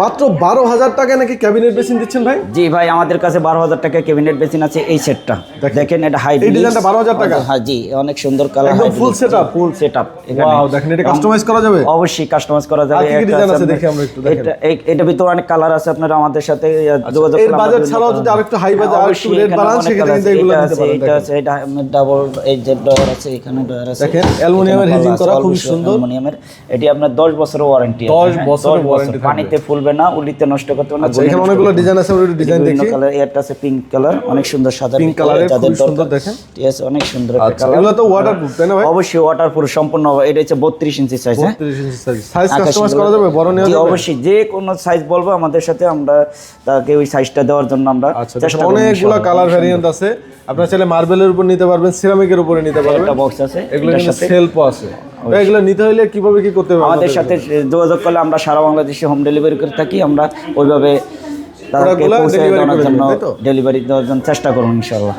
মাত্র বারো হাজার টাকায় নাকি ক্যাবিনেট বেসিন দিচ্ছেন ভাই জি ভাই আমাদের কাছে বারো হাজার টাকা ক্যাবিনেট বেসিন আছে এই সেটটা দেখেন। এটা হাই এই ডিজাইনটা 12,000 টাকা? হ্যাঁ জি অনেক সুন্দর কালার একদম full setup? Full setup wow দেখেন এটা কাস্টমাইজ করা যাবে অবশ্যই কাস্টমাইজ করা যাবে কি একটা design আছে দেখি আমরা একটু দেখেন। এটা ভিতরে অনেক কালার আছে আপনারা আমাদের সাথে যোগাযোগ এর করলে বাজেট ছাড়াও যদি আরেকটু হাই বাজেট আর একটু রেট বাড়ান সেক্ষেত্রে colour কিন্তু। এগুলো নিতে আছে, পারেন এটা আছে এটা ডাবল এই যে ডয়ার আছে এখানে ডয়ার আছে দেখেন, অ্যালুমিনিয়ামের colour করা, অবশ্যই সুন্দর। অ্যালুমিনিয়ামের এটি আপনার 10 বছরের ওয়ারেন্টি 10 বছরের থাকবে। পানিতে ফুলবে না উলিতে নষ্ট করতে হবে না আচ্ছা এখানে অনেকগুলো হবে। ডিজাইন আছে আমরা ডিজাইন দেখি। কালার একটা আছে পিঙ্ক কালার অনেক সুন্দর সাদা পিঙ্ক কালারের যাদের সুন্দর দেখেন। ঠিক আছে অনেক সুন্দর একটা আচ্ছা কালার এগুলো তো ওয়াটারপ্রুফ তাই না ভাই? অবশ্যই ওয়াটার পুরো সম্পূর্ণ এটা হচ্ছে 32 ইঞ্চি সাইজ হ্যাঁ? 32 ইঞ্চি সাইজ সাইজ কাস্টমাইজ করা যাবে বড় নেওয়া যাবে। অবশ্যই যে কোনো সাইজ বলব আমাদের সাথে আমরা তাকে ওই সাইজটা দেওয়ার জন্য আমরা আচ্ছা চেষ্টা করব অনেকগুলো কালার ভ্যারিয়েন্ট আছে। আপনারা চাইলে মার্বেলের উপর নিতে পারবেন সিরামিকের উপরে নিতে পারবেন। একটা বক্স আছে এগুলো এটার সাথে সেলফও আছে। এগুলো নিতে হলে কীভাবে কি করতে হবে আমাদের সাথে যোগাযোগ করলে আমরা সারা বাংলাদেশে হোম ডেলিভারি করে থাকি আমরা ওইভাবে তাদেরকে পৌঁছে দেওয়ার জন্য? ডেলিভারি দেওয়ার জন্য চেষ্টা করব ইনশাল্লাহ